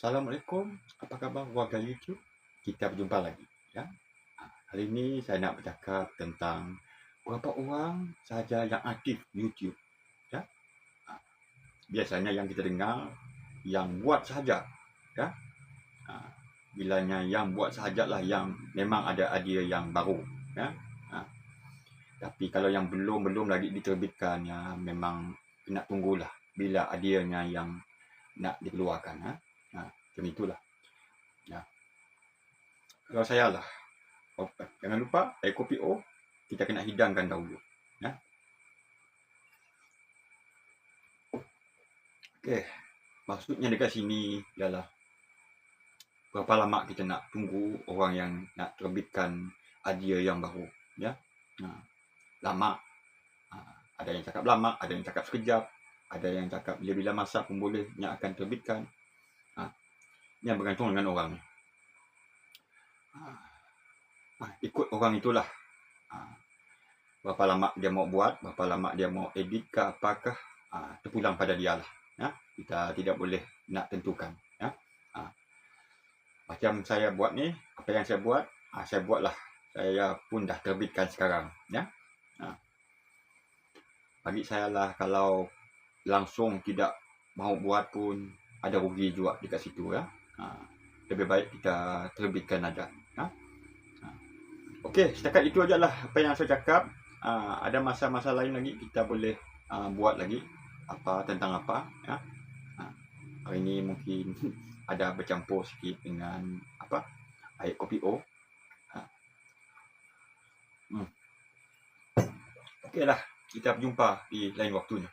Assalamualaikum, apa khabar warga YouTube? Kita berjumpa lagi. Ya? Hari ini saya nak bercakap tentang berapa orang sahaja yang aktif YouTube. Ya? Biasanya yang kita dengar, yang buat sahaja. Ya? Bilanya yang buat sahajalah yang memang ada idea yang baru. Ya? Tapi kalau yang belum-belum lagi diterbitkan, ya, memang kena tunggulah bila ideanya yang nak dikeluarkan. Ha? Ha, macam itulah. Ya. Kalau saya lah, oh, jangan lupa, air kopi O, kita kena hidangkan dahulu. Ya. Okey, maksudnya dekat sini ialah berapa lama kita nak tunggu orang yang nak terbitkan idea yang baru. Ya. Ha. Lama. Ha. Ada yang cakap lama, ada yang cakap sekejap, ada yang cakap bila-bila masa pun boleh yang akan terbitkan. Yang bergantung dengan orang ni. Ha. Ha. Ikut orang itulah. Ha. Berapa lama dia mau buat, berapa lama dia mau edit ke apakah, ha. terpulang pada dia lah. Ya. Kita tidak boleh nak tentukan. Ya. Ha. Macam saya buat ni, apa yang saya buat, ha. saya buatlah. Saya pun dah terbitkan sekarang. Ya. Ha. Bagi saya lah kalau langsung tidak mau buat pun ada rugi juga dekat situ ya. Ha. Lebih baik kita terbitkan aja. Ha. Ha. Okey, setakat itu aja lah apa yang saya cakap. Ha. Ada masa-masa lain lagi kita boleh ha, buat lagi apa tentang apa. Ya. Ha. Hari ini mungkin ada bercampur sikit dengan apa air kopi O. Ha. Hmm. Okeylah, kita berjumpa di lain waktunya.